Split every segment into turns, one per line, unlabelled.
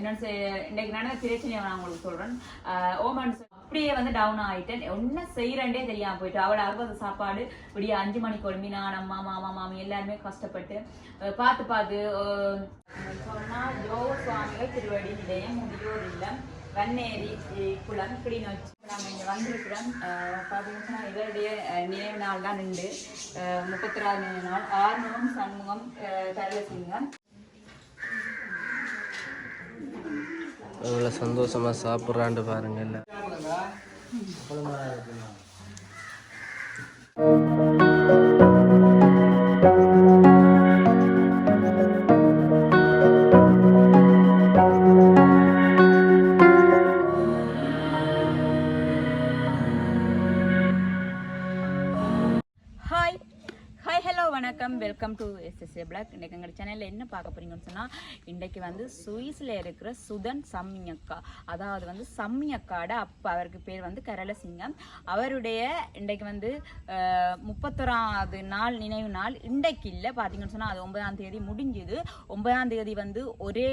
என்னென்னு செ- இன்னைக்கு நடந்த பிரச்சனையை நான் உங்களுக்கு சொல்கிறேன் ஓமன்ஸ் ஓமன் அப்படியே வந்து டவுன் ஆகிட்டேன் என்ன செய்கிறேன்டே தெரியாமல் போயிட்டு அவளை அறுபது சாப்பாடு இப்படியே அஞ்சு மணிக்கு ஒழும்பி நான் அம்மா மாமா மாமி எல்லாருமே கஷ்டப்பட்டு பார்த்து பார்த்து சொன்னால் சொன்னா சுவாமிகள் திருவடி நிலையம் முதியோர் இல்லம் வன்னேரி அஹ் குளம் கிளிநொச்சி. நாங்கள் இங்கே வந்திருக்கிறோம். பார்த்தீங்கன்னா இதனுடைய நினைவு நாள் தான் உண்டு அஹ் முப்பத்தி நினைவு நாள். ஆறுமுகம் சண்முகம் அஹ் தரலசிங்கம்.
எவ்வளோ சந்தோஷமா சாப்பிட்றான்னு பாருங்க எல்லாம்
வெல்கம் டு எஸ்எஸ்ஏ பிளாக் இன்றைக்கு எங்கள் சேனலில் என்ன பார்க்க போறீங்கன்னு சொன்னால் இன்றைக்கு வந்து சுவிஸில் இருக்கிற சுதன் சம்மியக்கா அதாவது வந்து சம்மியக்காட அப்பா அவருக்கு பேர் வந்து கரளசிங்கம். அவருடைய இன்றைக்கு வந்து அஹ், நாள் நினைவு நாள் இன்றைக்கு இல்லை. பார்த்தீங்கன்னு சொன்னால் அது ஒன்பதாம் தேதி முடிஞ்சுது. ஒன்பதாம் தேதி வந்து ஒரே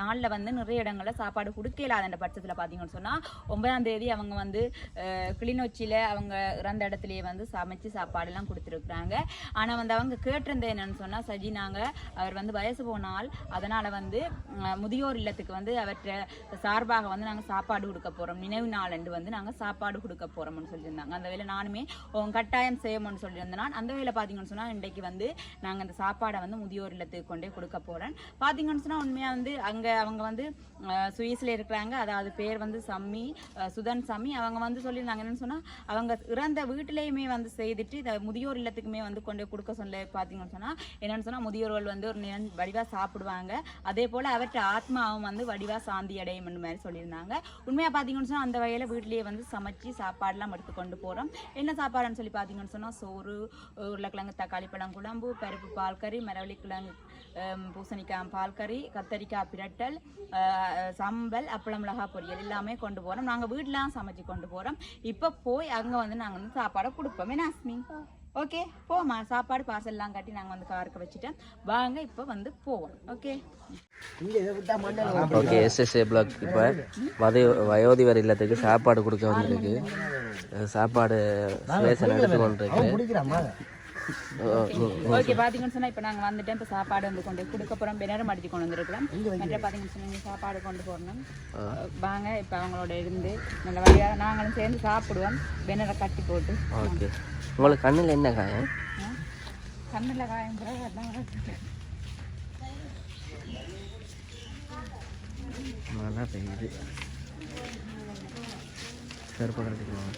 நாளில் வந்து நிறைய இடங்களில் சாப்பாடு கொடுக்க இல்லாத பட்சத்தில் பார்த்தீங்கன்னு சொன்னால் ஒன்பதாம் தேதி அவங்க வந்து கிளிநொச்சியில் அவங்க இறந்த இடத்துலையே வந்து சமைச்சு சாப்பாடெல்லாம் கொடுத்துருக்குறாங்க. ஆனால் வந்து அவங்க கேட்டிருந்த என்னன்னு சொன்னால் சஜி நாங்கள் அவர் வந்து வயசு போனால் அதனால் வந்து முதியோர் இல்லத்துக்கு வந்து அவற்றை சார்பாக வந்து நாங்கள் சாப்பாடு கொடுக்க போகிறோம் நினைவு நாளன்று வந்து நாங்கள் சாப்பாடு கொடுக்க போகிறோம்னு சொல்லியிருந்தாங்க. அந்த வேலை நானுமே கட்டாயம் செய்யணும்னு சொல்லியிருந்தேன். நான் அந்த வேலை பார்த்தீங்கன்னு சொன்னால் இன்றைக்கு வந்து நாங்கள் அந்த சாப்பாடை வந்து முதியோர் இல்லத்துக்கு கொண்டே கொடுக்க போகிறேன் பார்த்தீங்கன்னு சொன்னால் உண்மையாக வந்து அங்கே அவங்க வந்து அஹ், சுவிஸில் இருக்கிறாங்க. அதாவது பேர் வந்து சம்மி சுதன் சாமி அவங்க வந்து சொல்லியிருந்தாங்க. என்னன்னு சொன்னால் அவங்க இறந்த வீட்டிலேயுமே வந்து செய்துட்டு இதை முதியோர் இல்லத்துக்குமே வந்து கொண்டு கொடுக்க சொல்ல பார்த்தீங்கன்னு சொன்னால் என்னென்னு சொன்னால் முதியோர்கள் வந்து ஒரு நிலம் வடிவாக சாப்பிடுவாங்க. அதே போல் அவற்றை ஆத்மாவும் வந்து வடிவாக சாந்தி அடையும் மாதிரி சொல்லியிருந்தாங்க. உண்மையாக பார்த்தீங்கன்னு சொன்னால் அந்த வகையில் வீட்டிலேயே வந்து சமைச்சு சாப்பாடெலாம் எடுத்து கொண்டு போகிறோம் என்ன சாப்பாடுன்னு சொல்லி பார்த்தீங்கன்னு சொன்னால் சோறு உருளைக்கிழங்கு தக்காளி பழம் குழம்பு பருப்பு பால் கறி மரவள்ளிக்கிழங்கு பூசணிக்காய் பால் கறி கத்தரிக்காய் பிரட்டல் சம்பல் அப்பளம் மிளகா பொரியல் எல்லாமே கொண்டு போகிறோம் நாங்கள் வீட்டிலாம் சமைச்சு கொண்டு போகிறோம் இப்போ போய் அங்கே வந்து நாங்கள் வந்து சாப்பாடை கொடுப்போம். என்ன அஸ்மி ஓகே போமா சாப்பாடு பார்சல்லாம் கட்டி நாங்கள் வந்து காருக்கு வச்சுட்டோம் வாங்க இப்போ வந்து போவோம். ஓகே
ஓகே எஸ்எஸ்ஏ பிளாக் இப்போ வதை வயோதிபர் இல்லத்துக்கு சாப்பாடு கொடுக்க வந்திருக்கு சாப்பாடு சுவேசன் எடுத்து கொண்டிருக்கு
ஓகே பார்த்தீங்கன்னு சொன்னால் இப்போ நாங்கள் வந்துட்டோம் இப்போ சாப்பாடு வந்து கொண்டு கொடுக்க போகிறோம் பின்னரும் அடித்து கொண்டு வந்துருக்கிறோம். மற்ற பார்த்தீங்கன்னு சொன்னால் சாப்பாடு கொண்டு போகணும் வாங்க இப்போ அவங்களோட இருந்து நல்ல வழியாக நாங்களும் சேர்ந்து சாப்பிடுவோம். பெனரை கட்டி போட்டு.
ஓகே உங்களுக்கு கண்ணில் என்ன காயம்?
கண்ணில் காயம்
மழை பெய்யுது. செருப்பு கட்டிக்கலாம்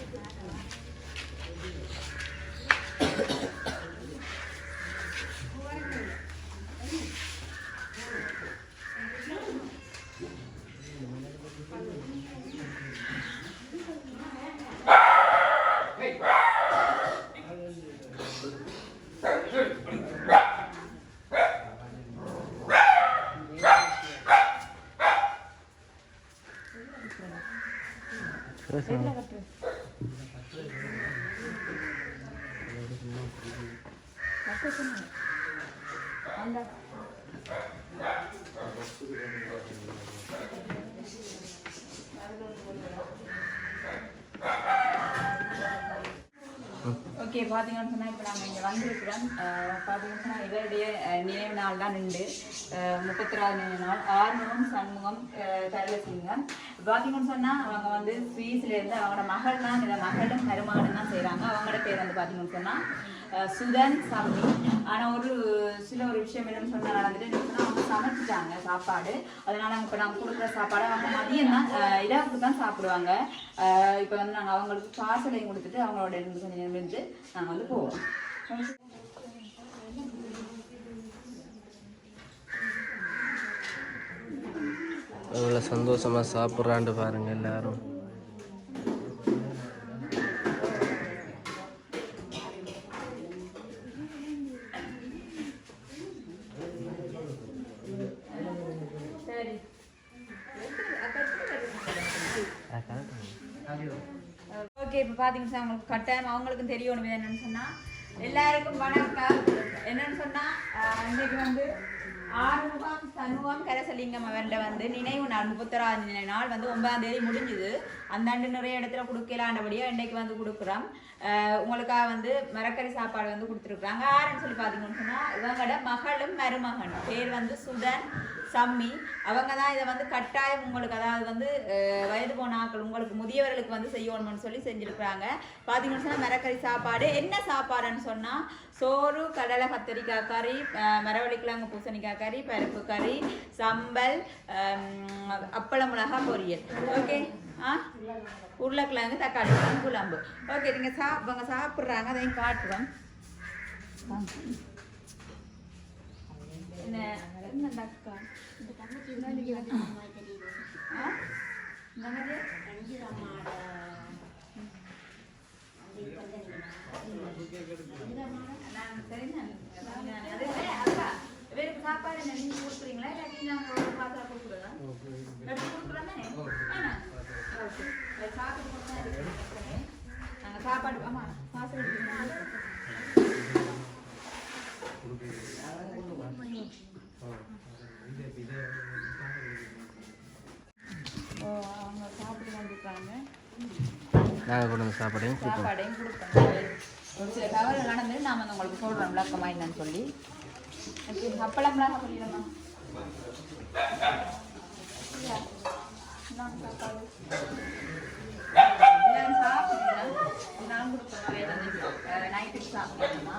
ஓகே பார்த்தீங்கன்னு சொன்னால் இப்போ நாங்கள் இங்கே வந்திருக்கிறோம். பார்த்தீங்கன்னு சொன்னால் இவருடைய நினைவு நாள் தான் உண்டு. முப்பத்திராவது நினைவு நாள். ஆறுமுகம் சண்முகம் தரலசிங்கம் பார்த்தீங்கன்னு சொன்னால் அவங்க வந்து ஸ்வீஸ்லேருந்து அவங்களோட மகள் தான் இல்லை மகளும் மருமகனும் தான் செய்கிறாங்க அவங்களோட பேர் வந்து பார்த்தீங்கன்னு சொன்னால் சுதன் சம்மி ஆனால் ஒரு சில ஒரு விஷயம் என்னன்னு சொன்னால் நடந்துட்டு சமைச்சிட்டாங்க சாப்பாடு. அதனால இப்போ நாங்கள் கொடுக்குற சாப்பாடு அவங்க மதியம் தான் அஹ், இரவுக்கு தான் சாப்பிடுவாங்க. இப்போ வந்து நாங்கள் அவங்களுக்கு பார்சலையும் கொடுத்துட்டு அவங்களோட இருந்து கொஞ்சம் நேரம் இருந்து நாங்கள் வந்து போவோம்.
எவ்வளோ சந்தோஷமா சாப்பிட்றான்ட்டு பாருங்க எல்லாரும்.
இப்போ அவங்களுக்கு கட்டாயம் அவங்களுக்கும் தெரியணும் என்னன்னு சொன்னால் எல்லாருக்கும் வணக்கம். என்னன்னு சொன்னால் இன்றைக்கு வந்து ஆறுமுகம் சண்முகம் கரசலிங்கம் அவர்கிட்ட வந்து நினைவு நாள் முப்பத்தொராம் நாள் வந்து ஒன்பதாம் தேதி முடிஞ்சுது. அந்த ஆண்டு நிறைய இடத்துல கொடுக்கலாண்டபடியா இன்னைக்கு வந்து கொடுக்குறோம். உங்களுக்காக வந்து மரக்கறி சாப்பாடு வந்து கொடுத்துருக்குறாங்க. ஆறுன்னு சொல்லி பார்த்தீங்கன்னு சொன்னால் இவங்களோட மகளும் மருமகன். பேர் வந்து சுதன். சம்மி அவங்க தான் இதை வந்து கட்டாயம் உங்களுக்கு அதாவது வந்து வயது போன ஆட்கள் உங்களுக்கு முதியவர்களுக்கு வந்து செய்யணும்னு சொல்லி செஞ்சுருக்குறாங்க. பார்த்தீங்கன்னு சொன்னால் மரக்கறி சாப்பாடு என்ன சாப்பாடுன்னு சொன்னால் சோறு கடலை கத்தரிக்காய் கறி மரவள்ளிக்கிழங்கு பூசணிக்காய் கறி பருப்பு கறி சம்பல் அப்பளம் அப்பள மிளகா பொரியல். ஓகே? ஆ? உருளைக்கிழங்கு தக்காளி குழம்பு. ஓகே நீங்கள் சா இவங்க சாப்பிட்றாங்க அதையும் காட்டுறோம். என்ன என்ன தக்காளி? சாப்பாடு என்ன நீங்க கொடுக்குறீங்களா இல்லாட்டி நாங்க ஒரு பாத்திரம் கொடுக்குறதா? எப்படி ஓகே. சாப்பிட்டு கொடுத்தா இருக்கு. சாப்பாடு ஆமா பாத்திரம் எடுத்துக்கணும். ஓ, அவங்க சாப்பிட்டு வந்துருக்காங்க
நாங்கள் கொண்டு வந்து சாப்பாடையும்
சாப்பாடையும் கொடுப்போம். ஒரு சில தவறு நடந்து நாம வந்து உங்களுக்கு சொல்றோம் விளக்கமா என்னன்னு சொல்லி. அப்பளம் அப்பளம்லாம் சொல்லிடமா சாப்பிடுறேன் நான் கொடுப்பேன் நைட்டுக்கு சாப்பிடணுமா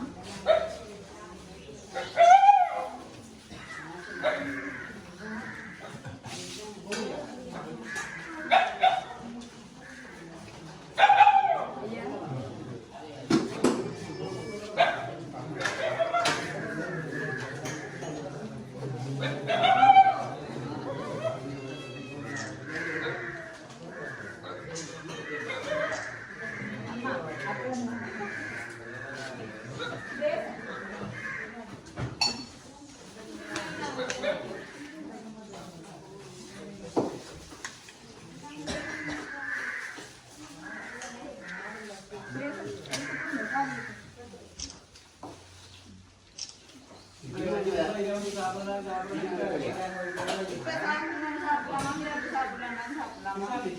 அம்மா அப்பளம் இப்ப சாப்பிடலாம் சாப்பிடலாமா இல்லாட்டி சாப்பிடலாம்னாலும்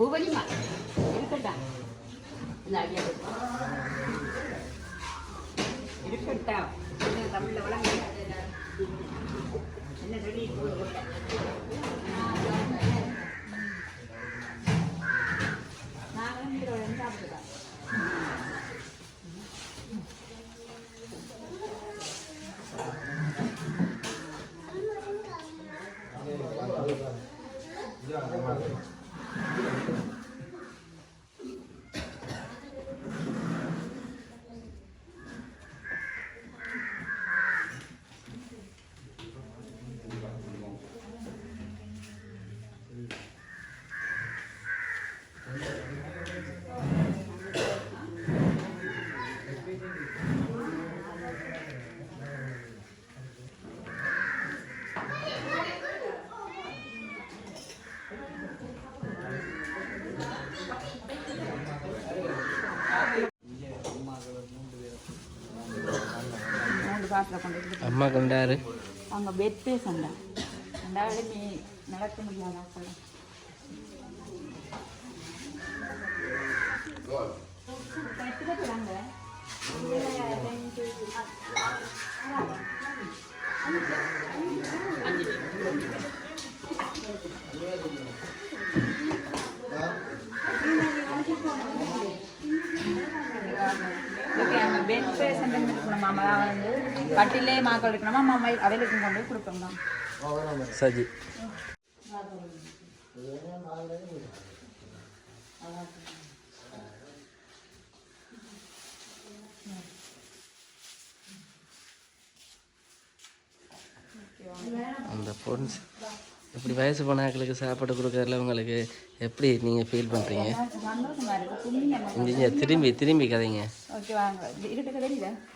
இந்த ஐயா இருக்கட்டா என்ன தமிழ்ல வளங்க என்ன ரெடி
நாங்களும் இதோட சாப்பிடுறோம் பாத்திரம் கொண்டு
அம்மா கண்டாரு.
அவங்க பெத்தே சண்டை. ரெண்டாவது நீ நடக்க முடியாத? కడుగుతున్నామా మా అమ్మాయి అవే లేకుండా కుడుకున్నాం
సజీ அந்த பொண்ணு இப்படி வயசு போனாக்களுக்கு சாப்பாடு கொடுக்கறதுல உங்களுக்கு எப்படி நீங்கள் ஃபீல் பண்ணுறீங்க நீங்கள் திரும்பி திரும்பி கதைங்க.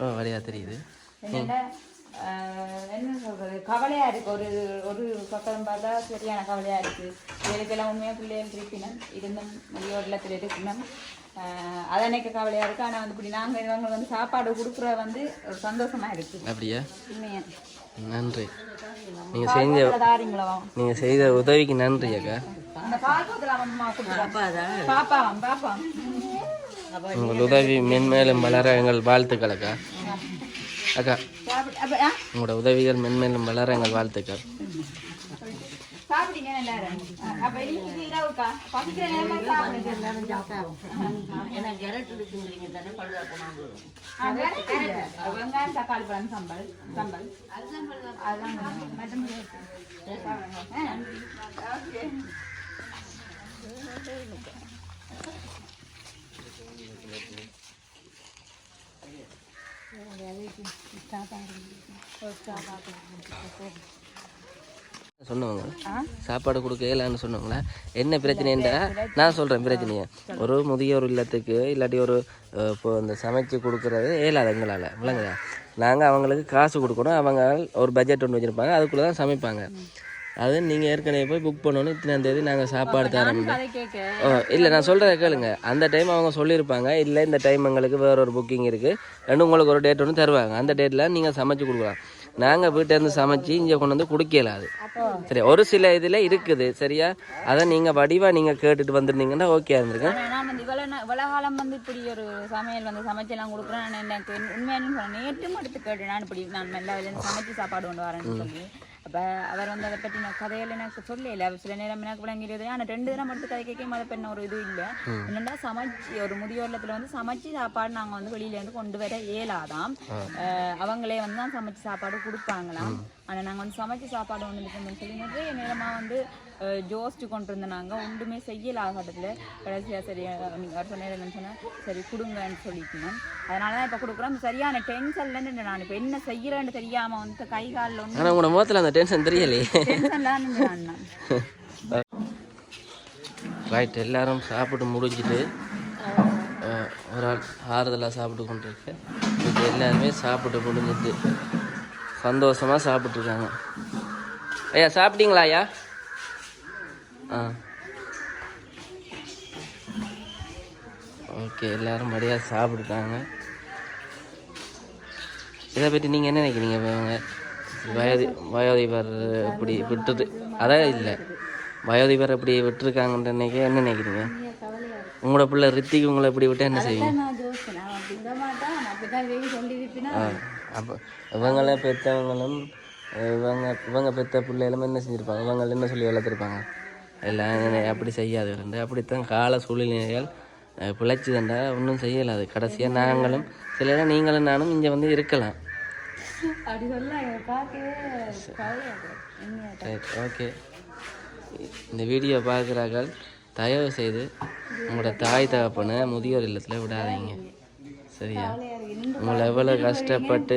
ஓ வழியாக தெரியுது.
என்ன சொல்றது? கவலையா இருக்கு. ஒரு ஒரு பக்கம் பார்த்தா சரியான கவலையா இருக்கு. இதுக்கெல்லாம் உண்மையா பிள்ளைகள் இருப்பினும் இருந்தும் முதியோர் இல்லத்தில் இருக்கணும் ஆஹ், அது எனக்கு கவலையா இருக்கு. ஆனா வந்து இப்படி நாங்க இவங்களுக்கு வந்து சாப்பாடு கொடுக்குற வந்து ஒரு சந்தோஷமா இருக்கு.
அப்படியா?
உண்மையா.
நன்றி. நீங்கள் செஞ்ச
தாரிங்களா?
நீங்கள் செய்த உதவிக்கு நன்றி அக்கா. உங்கள் உதவி மென்மேலும் வளர எங்கள் வாழ்த்துக்கள் அக்கா. அக்கா. உங்களோட உதவிகள் மென்மேலும் வளர எங்கள் வாழ்த்துக்கள்.
சாப்பிட்டீங்க எல்லாரும்.
சொன்னவங்க சாப்பாடு கொடுக்க இயலான்னு சொன்னவங்களா என்ன பிரச்சனைன்றா? நான் சொல்கிறேன் பிரச்சனையை. ஒரு முதியோர் இல்லத்துக்கு இல்லாட்டி ஒரு இப்போ இந்த சமைச்சு கொடுக்குறது இயலாது எங்களால். விளங்குதா? நாங்கள் அவங்களுக்கு காசு கொடுக்கணும். அவங்க ஒரு பட்ஜெட் ஒன்று வச்சுருப்பாங்க. அதுக்குள்ளே தான் சமைப்பாங்க. அது நீங்கள் ஏற்கனவே போய் புக் பண்ணணும் இத்தனாம் தேதி நாங்கள் சாப்பாடு தரோம்.
அதை கேட்க.
ஓ இல்லை நான் சொல்கிறத கேளுங்க. அந்த டைம் அவங்க சொல்லியிருப்பாங்க இல்லை இந்த டைம் எங்களுக்கு வேற ஒரு புக்கிங் இருக்குது ரெண்டு உங்களுக்கு ஒரு டேட் ஒன்று தருவாங்க. அந்த டேட்டில் நீங்கள் சமைச்சு கொடுக்கலாம். நாங்கள் வீட்டிலேருந்து சமைச்சு இங்கே கொண்டு வந்து குடிக்கலாது சரி ஒரு சில இதில் இருக்குது சரியா? அதை நீங்கள் வடிவாக நீங்கள் கேட்டுட்டு வந்திருந்தீங்கன்னா ஓகே இருந்திருக்கு
இவ்வளவு காலம் வந்து இப்படி ஒரு சமையல் வந்து சமைச்செல்லாம் கொடுக்குறேன் எனக்கு உண்மையான சொல்றேன் நேற்றும் எடுத்து கேட்டு நான் இப்படி நான் மெல்ல சமைச்சு சாப்பாடு கொண்டு வரேன்னு சொல்லி. அப்ப அவர் வந்து அதை பற்றி நான் கதையில எனக்கு சொல்லல சில நேரம் எனக்கு விளங்கிடுது ஆனால் ரெண்டு தினம் எடுத்து கதை கேட்க அதை பண்ண ஒரு இது இல்லை என்னன்னா சமைச்சு ஒரு முதியோர் இல்லத்துல வந்து சமைச்சு சாப்பாடு நாங்க வந்து வெளியில இருந்து கொண்டு வர இயலாதாம் அஹ் அவங்களே வந்து தான் சமைச்சு சாப்பாடு கொடுப்பாங்களாம் ஆனா நாங்க வந்து சமைச்சு சாப்பாடு ஒன்று இருக்கணும்னு சொல்லி நிறைய நேரமா வந்து யோசிச்சு கொண்டு இருந்தாங்க ஒன்றுமே செய்யல ஆகட்டத்துல கடைசியா சரி அஹ், நீங்க அவர் சொன்ன என்னன்னு சொன்னா சரி கொடுங்கன்னு சொல்லிக்கணும் அதனால தான் இப்போ கொடுக்குறோம். சரியான டென்ஷன்ல நான் இப்போ என்ன செய்யறேன்னு தெரியாம வந்து கை காலில் ஒன்று
ஆனால் உங்களோட முகத்தில் அந்த டென்ஷன் தெரியலையே. ரைட் எல்லாரும் சாப்பிட்டு முடிஞ்சிட்டு ஒரு ஆள் ஆறுதலாக சாப்பிட்டு கொண்டு இருக்கு இது எல்லாருமே சாப்பிட்டு முடிஞ்சிட்டு சந்தோஷமாக சாப்பிட்ருக்காங்க ஐயா சாப்பிட்டீங்களா ஐயா? ஆ. ஓகே எல்லாரும் மடியாக சாப்பிட்டுட்டாங்க. இதை பற்றி நீங்கள் என்ன நினைக்கிறீங்க இப்ப இவங்க? வயது வயோதிபர் இப்படி விட்டுட்டு அதான் இல்லை வயோதிபர் இப்படி விட்டுருக்காங்கன்ற நினைக்க என்ன நினைக்கிறீங்க? உங்களோட பிள்ளை ரித்திக்கு உங்களை இப்படி விட்டா என்ன செய்வீங்க?
சொல்லியிருப்பினா
அப்போ இவங்கள பெற்றவங்களும் இவங்க இவங்க பெற்ற பிள்ளைகளும் என்ன செஞ்சுருப்பாங்க? இவங்க என்ன சொல்லி வளர்த்துருப்பாங்க? எல்லாம் என்ன அப்படி செய்யாது. அப்படித்தான் கால சூழ்நிலைகள் அஹ், பிழைச்சுதண்டா ஒன்றும் செய்யலாது. கடைசியாக நாங்களும் சில நேரம் நீங்களும் நானும் இங்கே வந்து இருக்கலாம். Right okay. இந்த வீடியோ பார்க்குறார்கள் தயவு செய்து உங்களோட தாய் தகப்பனை முதியோர் இல்லத்தில் விடாதீங்க. சரியா? உங்களை எவ்வளோ கஷ்டப்பட்டு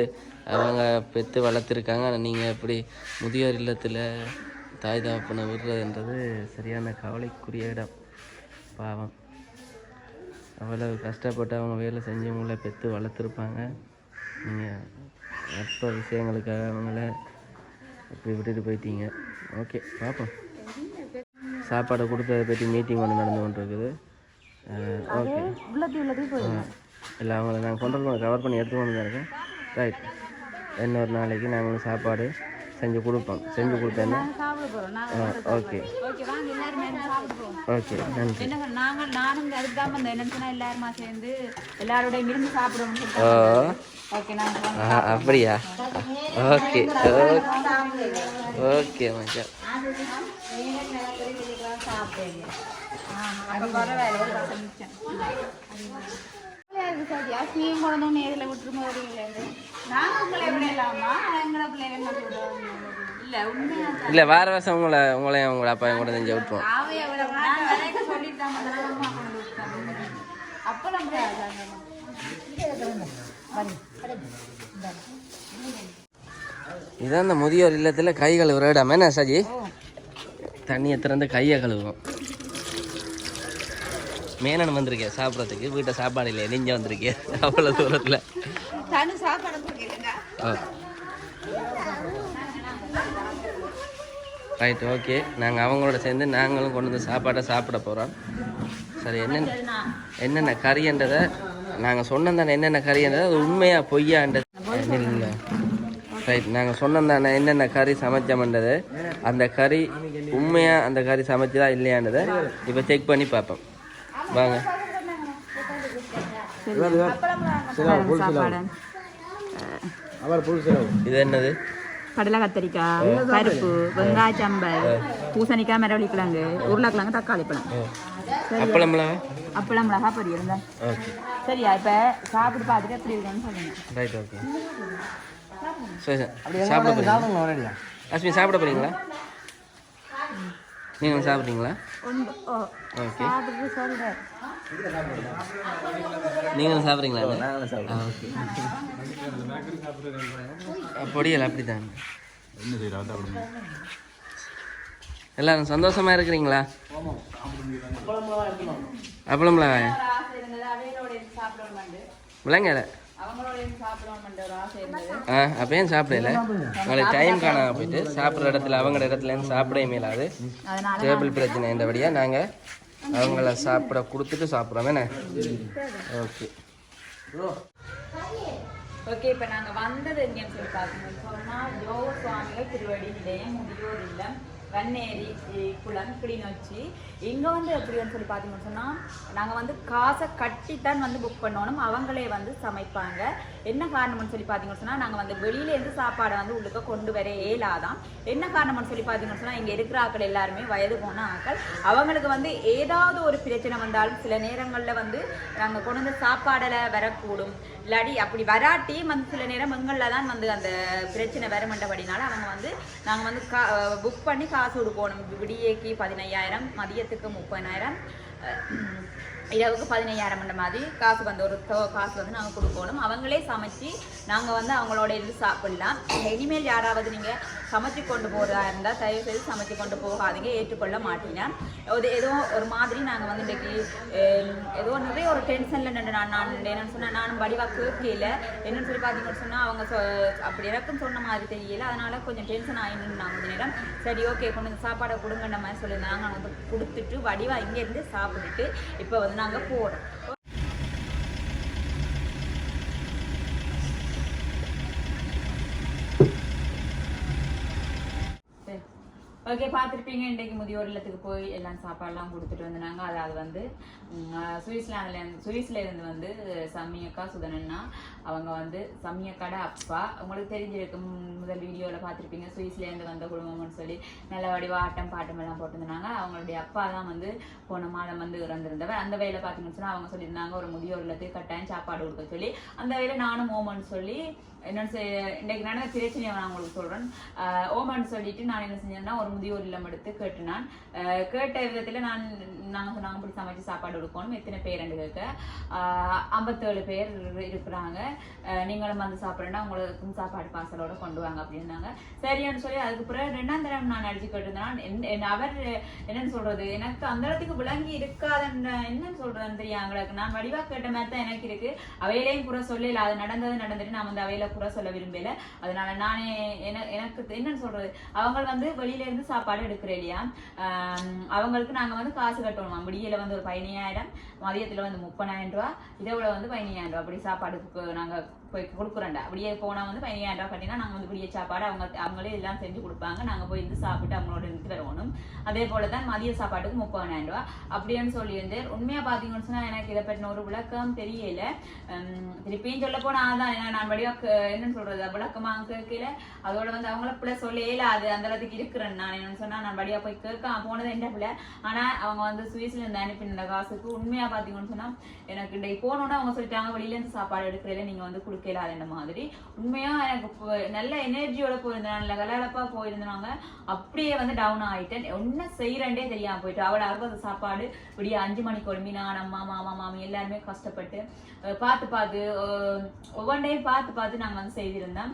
அவங்க பெற்று வளர்த்துருக்காங்க ஆனால் நீங்கள் எப்படி முதியோர் இல்லத்தில் தாய் தகப்பனை விடுறதுன்றது சரியான கவலைக்குரிய இடம். பாவம். அவ்வளவு கஷ்டப்பட்டு அவங்க வேலை செஞ்சு உங்களை பெற்று வளர்த்துருப்பாங்க. நீங்கள் அற்ப விஷயங்களுக்காக அவங்கள இப்படி விட்டுட்டு போயிட்டீங்க. ஓகே பார்ப்போம் சாப்பாடு கொடுத்ததை பற்றி மீட்டிங் ஒன்று நடந்து கொண்டு இருக்குது ஓகே. இல்லை அவங்கள நாங்கள் கொண்டு கவர் பண்ணி எடுத்து கொண்டு தான் இருக்கேன் ரைட் இன்னொரு நாளைக்கு நாங்கள் சாப்பாடு செஞ்சு கொடுப்போம். செஞ்சு
நாங்க
ஓகே.
ஓகே
நன்றி.
என்ன சொன்ன- நாங்க நானும் அதுக்கு தான் வந்தேன். என்னன்னு எல்லாருமா சேர்ந்து எல்லாரோடையும் இருந்து.
ஆ, அப்படியா? Okay okay. ஓகே மச்சான்.
அப்ப இல்ல
வார வருஷம் உங்களை உங்களையும் உங்களோட அப்பாவையும் கூட செஞ்சு விட்டுருவோம். இதான் இந்த முதியோர் இல்லத்தில் கை கழுவுற இடம். என்ன சஜி? தண்ணியை திறந்து கையை கழுவுவோம். மேனன் வந்திருக்கேன் சாப்பிட்றதுக்கு. வீட்டை சாப்பாடு இல்லையா நெஞ்ச வந்திருக்கேன் அவ்வளோ தூரத்தில். ரைட் ஓகே நாங்கள் அவங்களோட சேர்ந்து நாங்களும் கொண்டு வந்து சாப்பாட்டை சாப்பிட போகிறோம் சரி என்னென்ன என்னென்ன கறின்றதை நாங்கள் சொன்னோம் தானே என்னென்ன கறின்றதை அது உண்மையாக பொய்யான்றது இல்லை. ரைட் நாங்கள் சொன்னோம் தானே என்னென்ன கறி சமைச்சோம்ன்றது அந்த கறி உண்மையாக அந்த கறி சமைச்சதா இல்லையான்றதை இப்போ செக் பண்ணி பார்ப்போம். வாங்க.
சாப்பாடு.
இது என்னது?
கடலை கத்தரிக்காய் பருப்பு வெங்காய சம்பல் பூசணிக்காய் மரவள்ளி கிழங்கு உருளைக்கிழங்கு தக்காளி பழம்.
அப்பளம்லாம்
அப்பளம் மிளகா? பொரி இருந்தா
ஓகே.
சரியா? இப்போ சாப்பிட்டு பார்த்துட்டு எப்படி இருக்குன்னு சொல்லுங்க.
ரைட் ஓகே சரி சரி. சாப்பிட போறீங்களா? அஸ்மி சாப்பிட போறீங்களா? நீங்கள் சாப்பிட்றீங்களா? ஓகே. நீங்களும் சாப்பிட்றீங்களா ஓகே. பொடியல் அப்படிதான் எல்லாரும் சந்தோஷமா இருக்கிறீங்களா? அப்பளம்ல விளங்கல அப்பயும் சாப்பிடல? உங்களுக்கு டைம் காணாம போயிட்டு சாப்பிட்ற இடத்துல அவங்களோட இடத்துல இருந்து சாப்பிடவே மேலாது. டேபிள் பிரச்சனை என்றபடியாக நாங்கள் அவங்கள சாப்பிட கொடுத்துட்டு சாப்பிட்றோம். என்ன? ஓகே
ஓகே இப்போ நாங்கள் வந்தது எங்கேன்னு சொல்லி பார்த்தீங்கன்னு சொன்னால் யோக சுவாமிகள் திருவடி நிலையம் முதியோர் இல்லம். வன்னேரி குளம் கிளிநொச்சி. இங்கே வந்து எப்படின்னு சொல்லி பார்த்தீங்கன்னு சொன்னால் நாங்கள் வந்து காசை கட்டித்தான் வந்து புக் பண்ணணும். அவங்களே வந்து சமைப்பாங்க. என்ன காரணம்னு சொல்லி பார்த்தீங்கன்னு சொன்னால் நாங்கள் வந்து வெளியிலேருந்து சாப்பாடை வந்து உள்ளுக்க கொண்டு வர இயலாதான். என்ன காரணம்னு சொல்லி பார்த்தீங்கன்னு சொன்னால் இங்கே இருக்கிற ஆட்கள் எல்லாருமே வயது போன ஆட்கள். அவங்களுக்கு வந்து ஏதாவது ஒரு பிரச்சனை வந்தாலும் சில நேரங்களில் வந்து நாங்கள் கொண்டு வந்து சாப்பாடில் வரக்கூடும். இல்லாடி அப்படி வராட்டி வந்து சில நேரம் எங்களில் தான் வந்து அந்த பிரச்சனை வரமண்டபடினால அவங்க வந்து நாங்கள் வந்து கா புக் பண்ணி காசு கொடுக்கணும் விடியேக்கு பதினையாயிரம் மதியத்துக்கு முப்பதாயிரம் இரவுக்கு பதினையாயிரம் அந்த மாதிரி காசு வந்து ஒரு காசு வந்து நாங்கள் கொடுக்கணும். அவங்களே சமைச்சு நாங்கள் வந்து அவங்களோட இருந்து சாப்பிடலாம். இனிமேல் யாராவது நீங்கள் சமைச்சு கொண்டு போகிறதா இருந்தால் தயவு செய்து சமைச்சு கொண்டு போகாதீங்க ஏற்றுக்கொள்ள மாட்டீங்க ஒரு ஏதோ ஒரு மாதிரி நாங்கள் வந்து இன்றைக்கி ஏதோ நிறைய ஒரு டென்ஷனில் நின்று நான் நான் என்னென்னு சொன்னால் நானும் வடிவாக கேட்கல. என்னென்னு சொல்லி பார்த்தீங்கன்னு சொன்னால் அவங்க சொ அப்படி எனக்கும் சொன்ன மாதிரி தெரியல. அதனால் கொஞ்சம் டென்ஷன் ஆகிட்டு நான் கொஞ்ச நேரம் சரி ஓகே கொண்டு வந்து சாப்பாடை கொடுங்கன்ற மாதிரி சொல்லியிருந்தாங்க நாங்கள் வந்து கொடுத்துட்டு வடிவாக இங்கேருந்து சாப்பிட்டுட்டு இப்போ வந்து நாங்கள் போகிறோம் ஓகே பார்த்துருப்பீங்க. இன்றைக்கு முதியோர் இல்லத்துக்கு போய் எல்லாம் சாப்பாடுலாம் கொடுத்துட்டு வந்தாங்க அதாவது வந்து சுவிஸ்லாந்துலேருந்து சுவிஸ்லேருந்து வந்து சம்மியக்கா சுதனன்னா அவங்க வந்து சம்மியக்காட அப்பா. உங்களுக்கு தெரிஞ்சிருக்கும் முதல் வீடியோவில் பார்த்துருப்பீங்க. சுவிஸ்லேருந்து வந்த குடும்பம்னு சொல்லி நல்ல வடிவா ஆட்டம் பாட்டம் எல்லாம் போட்டிருந்தாங்க. அவங்களுடைய அப்பா தான் வந்து போன மாதம் வந்து இறந்திருந்தவர். அந்த வேலை பார்த்தீங்கன்னு சொன்னால் அவங்க சொல்லியிருந்தாங்க ஒரு முதியோர் இல்லத்துக்கு கட்டாயம் சாப்பாடு கொடுக்க சொல்லி அந்த வேலை நானும் ஓமன்னு சொல்லி என்னென்னு செய்- நடந்த பிரச்சனையை நான் உங்களுக்கு சொல்கிறேன் ஓமான்னு சொல்லிட்டு நான் என்ன செஞ்சேன்னா ஒரு முதியோர் இல்லம் எடுத்து கேட்டு நான். கேட்ட விதத்தில் நான் நாங்கள் சொன்னாங்க இப்படி சமைச்சு சாப்பாடு கொடுக்கணும் எத்தனை பேர் கேட்க ஐம்பத்தேழு பேர் இரு- இருக்கிறாங்க நீங்களும் வந்து சாப்பிட்றேன்னா உங்களுக்கு சாப்பாடு பார்சலோட கொண்டு வாங்க அப்படின்னாங்க. சரியான்னு சொல்லி அதுக்கு பிறகு ரெண்டாம் தரம் நான் அடிச்சு கேட்டிருந்தேன் என்- அவர் என்னன்னு சொல்றது எனக்கு அந்த இடத்துக்கு விளங்கி இருக்காதுன்ற என்னன்னு சொல்றதுன்னு அவங்களுக்கு நான் வடிவா கேட்ட மாதிரி தான் எனக்கு இருக்கு. அவையிலையும் குறை சொல்லல. அது நடந்தது நடந்துட்டு நான் வந்து அவையில குறை சொல்ல விரும்பல. அதனால நானே என எனக்கு என்னன்னு சொல்றது அவங்க வந்து வெளியில இருந்து சாப்பாடு எடுக்கிறேன் இல்லையா? அவங்களுக்கு நாங்க வந்து காசு இருக்கணும் விடியல வந்து ஒரு பதினையாயிரம் மதியத்தில் வந்து முப்பதாயிரம் ரூபா இதோட வந்து பதினையாயிரம் ரூபா. அப்படி சாப்பாடுக்கு நாங்க போய் கொடுக்குறேன்டா. அப்படியே போனால் வந்து பதினாயிரம் ரூபா கட்டினா நாங்கள் வந்து விடிய சாப்பாடு அவங்க அவங்களே எல்லாம் செஞ்சு கொடுப்பாங்க. நாங்கள் போய் இருந்து சாப்பிட்டு அவங்களோட இருந்து வரணும் அதே போல தான் மதிய சாப்பாட்டுக்கு முப்பதாயிரம் ரூபா அப்படின்னு சொல்லியிருந்து உண்மையாக பார்த்தீங்கன்னு சொன்னால் எனக்கு இதை பற்றின ஒரு விளக்கம் தெரியல. திருப்பியும் சொல்ல போனால் அதான். ஏன்னா நான் வடிவா என்னன்னு சொல்றது? விளக்கமாக கேட்கல. அதோட வந்து அவங்கள பிள்ளை சொல்ல அது அந்த அளவுக்கு இருக்கிறேன் நான். என்னன்னு சொன்னால் நான் வடிவா போய் கேட்க போனது என்ன பிள்ளை ஆனால் அவங்க வந்து சுவிஸ்ல இருந்து அனுப்பின காசுக்கு உண்மையாக பார்த்தீங்கன்னு சொன்னால் எனக்கு இன்றைக்கு போனோட அவங்க சொல்லிட்டாங்க. வெளியிலேருந்து சாப்பாடு எடுக்கிறதுல நீங்கள் வந்து கொடுக்க கொடுக்கல அந்த மாதிரி. உண்மையா எனக்கு நல்ல எனர்ஜியோட போயிருந்தேன் நல்ல கலகலப்பா போயிருந்தாங்க அப்படியே வந்து டவுன் ஆயிட்டேன். என்ன செய்யறேன்டே தெரியாம போயிட்டு அவளை அறுபது சாப்பாடு இப்படி அஞ்சு மணிக்கு ஒழும்பி நான் அம்மா மாமா மாமி எல்லாருமே கஷ்டப்பட்டு பார்த்து பார்த்து ஒவ்வொன்றையும் பார்த்து பார்த்து நாங்கள் வந்து செய்திருந்தோம்.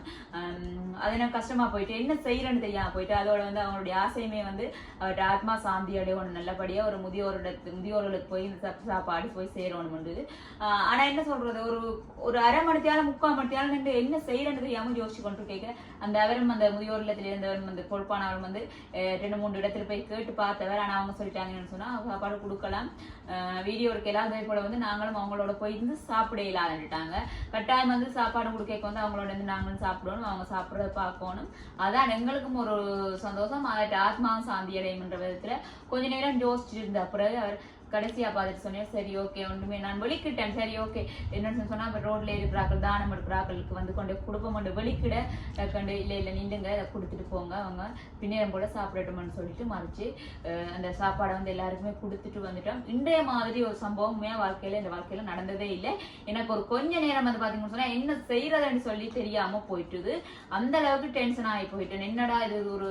அது எனக்கு கஷ்டமா போயிட்டு என்ன செய்யறேன்னு தெரியாம போயிட்டு அதோட வந்து அவங்களுடைய ஆசையுமே வந்து அவர்கிட்ட ஆத்மா சாந்தியோடைய ஒன்று நல்லபடியாக ஒரு முதியோரோட முதியோர்களுக்கு போய் இந்த சத்து சாப்பாடு போய் சேரணும் ஆனா என்ன சொல்றது ஒரு ஒரு அரை மணி நேரம் மணித்தியாலும் நின்று என்ன செய்யறேன்னு தெரியாம யோசிச்சு கொண்டு கேட்க அந்த அவரும் அந்த முதியோர் இல்லத்துல இருந்தவரும் வந்து பொறுப்பானவரும் வந்து ரெண்டு மூணு இடத்துல போய் கேட்டு பார்த்தவர். ஆனா அவங்க சொல்லிட்டாங்கன்னு சொன்னா சாப்பாடு கொடுக்கலாம். வீடியோ இருக்கலாம் அதே போல வந்து நாங்களும் அவங்களோட போய் இருந்து சாப்பிட இல்லாதுட்டாங்க கட்டாயம் வந்து சாப்பாடு கொடுக்க வந்து அவங்களோட இருந்து நாங்களும் சாப்பிடணும் அவங்க சாப்பிட்றத பார்க்கணும். அதான் எங்களுக்கும் ஒரு சந்தோஷம். அதை ஆத்மாவும் சாந்தி அடையும்ன்ற விதத்துல கொஞ்ச நேரம் யோசிச்சுட்டு இருந்த பிறகு அவர் கடைசியா பார்த்துட்டு சொன்னேன் சரி ஓகே ஒன்றுமே நான் வெளிக்கிட்டேன். சரி ஓகே என்னன்னு சொன்னா இப்போ ரோட்ல இருக்கிறாக்கள் தானம் இருக்கிறாக்களுக்கு வந்து கொண்டு குடும்பம் கொண்டு வெளிக்கிட கண்டு இல்லை இல்லை நின்றுங்க அதை கொடுத்துட்டு போங்க அவங்க பின்னேரம் போல சாப்பிடட்டும்னு சொல்லிட்டு மறைச்சு அந்த சாப்பாடை வந்து எல்லாருக்குமே கொடுத்துட்டு வந்துட்டோம். இன்றைய மாதிரி ஒரு சம்பவம் வாழ்க்கையில் வாழ்க்கையில இந்த வாழ்க்கையில நடந்ததே இல்லை. எனக்கு ஒரு கொஞ்ச நேரம் வந்து பாத்தீங்கன்னு சொன்னா என்ன செய்யறதுன்னு சொல்லி தெரியாம போயிட்டுது. அந்த அளவுக்கு டென்ஷன் ஆகி போயிட்டேன். என்னடா இது ஒரு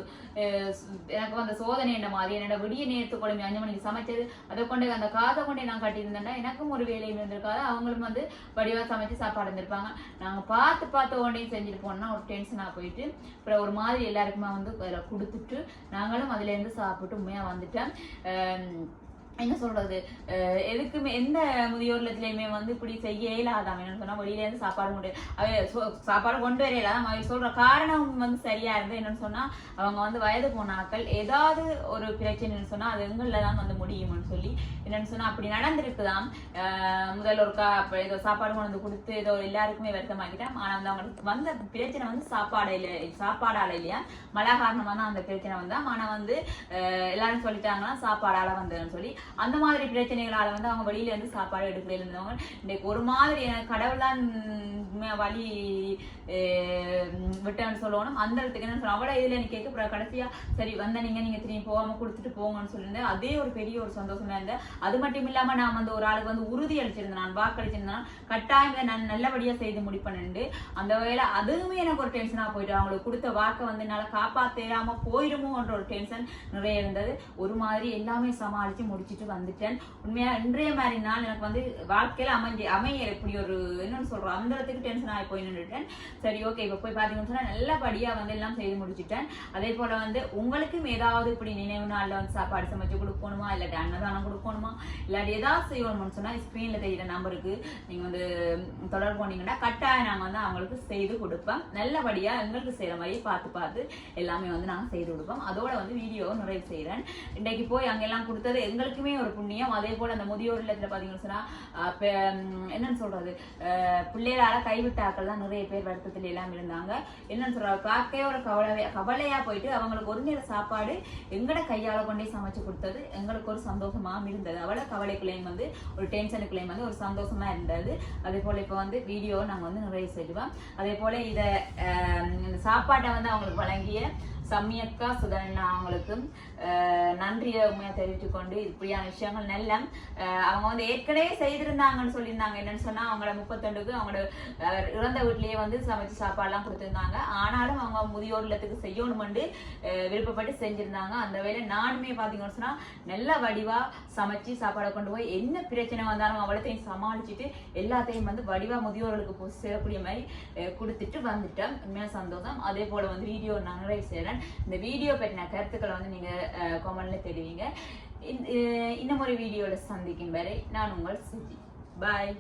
எனக்கு வந்த சோதனை என்ன மாதிரி? என்னோட விடிய நேரத்து குழம்பு அஞ்சு மணிக்கு சமைச்சது அதை கொண்டு அந்த காதை கொண்டு நான் கட்டியிருந்தேன்டா எனக்கும் ஒரு வேலையும் இருந்திருக்காது. அவங்களும் வந்து வடிவா சமைச்சு சாப்பாடு இருந்திருப்பாங்க. நாங்கள் பார்த்து பார்த்து ஒன்றையும் செஞ்சுருப்போம்னா ஒரு டென்ஷனாக போயிட்டு அப்புறம் ஒரு மாதிரி எல்லாருக்குமே வந்து அதில் கொடுத்துட்டு நாங்களும் அதுலேருந்து சாப்பிட்டு உண்மையாக வந்துட்டேன் என்ன சொல்றது? எதுக்குமே எந்த முதியோர் இல்லத்துலயுமே வந்து இப்படி செய்ய இயலாதாம் சொன்னா வெளியில இருந்து சாப்பாடு கொண்டு சாப்பாடு கொண்டு வரையலாம் அவ சொல்ற காரணம் வந்து சரியா இருந்து என்னன்னு சொன்னா அவங்க வந்து வயது போன ஆட்கள் ஏதாவது ஒரு பிரச்சனைன்னு சொன்னா அது எங்கள்ல தான் வந்து முடியும்னு சொல்லி என்னன்னு சொன்னா அப்படி நடந்திருக்குதாம். முதல் ஒருக்கா ஒரு கா ஏதோ சாப்பாடு கொண்டு வந்து கொடுத்து ஏதோ எல்லாருக்குமே வருத்தமாக்கிட்டேன் ஆனா வந்து அவங்களுக்கு வந்த பிரச்சனை வந்து சாப்பாடு இல்லை சாப்பாடால இல்லையா? மழை காரணமா தான் அந்த பிரச்சனை வந்தா ஆனா வந்து எல்லாரும் சொல்லிட்டாங்கன்னா சாப்பாடால வந்ததுன்னு சொல்லி அந்த மாதிரி பிரச்சனைகளால வந்து அவங்க வெளியில இருந்து சாப்பாடு எடுக்கல இருந்தவங்க. இன்னைக்கு ஒரு மாதிரி எனக்கு வழி விட்டேன்னு சொல்லணும். அந்த இடத்துக்கு என்ன சொல்லுவோம் அவட இதுல எனக்கு கேட்க கடைசியா சரி வந்த நீங்க நீங்க திரும்பி போகாம கொடுத்துட்டு போங்கன்னு சொல்லியிருந்தேன் அதே ஒரு பெரிய ஒரு சந்தோஷமா இருந்தேன். அது மட்டும் இல்லாம நான் வந்து ஒரு ஆளுக்கு வந்து உறுதி அளிச்சிருந்தேன். நான் வாக்களிச்சிருந்தேன். கட்டாயம் நான் நல்லபடியா செய்து முடிப்பேன்னு அந்த வேலை அதுவுமே எனக்கு ஒரு டென்ஷனா போயிட்டு அவங்களுக்கு கொடுத்த வாக்கை வந்து என்னால காப்பாத்தேராம போயிருமோன்ற ஒரு டென்ஷன் நிறைய இருந்தது. ஒரு மாதிரி எல்லாமே சமாளிச்சு முடிச்சிட்டு வந்துட்டேன். உண்மையா இன்றைய மாதிரி நாள் எனக்கு வந்து வாழ்க்கையில அமைஞ்சு அமைய இப்படி ஒரு என்னன்னு சொல்றோம் அந்த இடத்துக்கு டென்ஷன் ஆகி போய் நின்றுட்டேன். சரி ஓகே இப்போ போய் பார்த்தீங்கன்னு சொன்னா நல்லபடியா வந்து எல்லாம் செய்து முடிச்சுட்டேன். அதே போல வந்து உங்களுக்கும் ஏதாவது இப்படி நினைவு நாள்ல வந்து சாப்பாடு சமைச்சு கொடுக்கணுமா? இல்லாட்டி அன்னதானம் கொடுக்கணுமா? இல்லாட்டி ஏதாவது செய்யணும்னு சொன்னா ஸ்க்ரீன்ல தெரியுற நம்பருக்கு நீங்க வந்து தொடர்பு பண்ணீங்கன்னா கட்டாயம் நாங்க வந்து அவங்களுக்கு செய்து கொடுப்போம் நல்லபடியா எங்களுக்கு செய்யற மாதிரி பார்த்து பார்த்து எல்லாமே வந்து நாங்க செய்து கொடுப்போம். அதோட வந்து வீடியோவை நிறைவு செய்கிறேன் இன்னைக்கு போய் அங்கெல்லாம் கொடுத்தது எங்களுக்கு எங்களுக்குமே ஒரு புண்ணியம். அதே போல அந்த முதியோர் இல்லத்துல பாத்தீங்கன்னு சொன்னா என்னன்னு சொல்றது? அஹ் கைவிட்ட ஆக்கள் தான் நிறைய பேர் வருத்தத்தில் எல்லாம் இருந்தாங்க. என்னன்னு சொல்றாங்க? பார்க்கவே ஒரு கவலை கவலையா போயிட்டு அவங்களுக்கு ஒரு நேர சாப்பாடு எங்கட கையால கொண்டே சமைச்சு கொடுத்தது. எங்களுக்கு ஒரு சந்தோஷமாவும் இருந்தது. அவளை கவலைக்குள்ளேயும் வந்து ஒரு டென்ஷனுக்குள்ளேயும் வந்து ஒரு சந்தோஷமா இருந்தது. அதே போல இப்போ வந்து வீடியோ நாங்க வந்து நிறைய செய்வோம். அதே போல இத இந்த சாப்பாட்டை வந்து அவங்களுக்கு வழங்கிய சம்யக்கா சுதனா அவங்களுக்கும் நன்றியை உண்மையா தெரிவித்துக் கொண்டு இப்படியான விஷயங்கள் நல்ல அவங்க வந்து ஏற்கனவே செய்திருந்தாங்கன்னு சொல்லியிருந்தாங்க. என்னன்னு சொன்னா அவங்களோட முப்பத்தொண்டுக்கு அவங்களோட இறந்த வீட்லயே வந்து சமைச்சு சாப்பாடுலாம் கொடுத்திருந்தாங்க. ஆனாலும் அவங்க முதியோர் இல்லத்துக்கு செய்யணுமெண்டு விருப்பப்பட்டு செஞ்சிருந்தாங்க. அந்த வேலை நானுமே பாத்தீங்கன்னு சொன்னா நல்ல வடிவா சமைச்சு சாப்பாடை கொண்டு போய் என்ன பிரச்சனை வந்தாலும் அவ்வளோத்தையும் சமாளிச்சுட்டு எல்லாத்தையும் வந்து வடிவா முதியோர்களுக்கு சேரக்கூடிய மாதிரி கொடுத்துட்டு வந்துட்டேன். உண்மையா சந்தோஷம். அதே போல வந்து வீடியோ நான் நிறைவு செய்கிறேன் இந்த வீடியோ பற்றின கருத்துக்களை வந்து நீங்க காமெண்ட்ல தெரிவிங்க. இந்த- அஹ் இன்னும் ஒரு சந்திக்கும் வரை நான் உங்கள் சுஜி. பாய்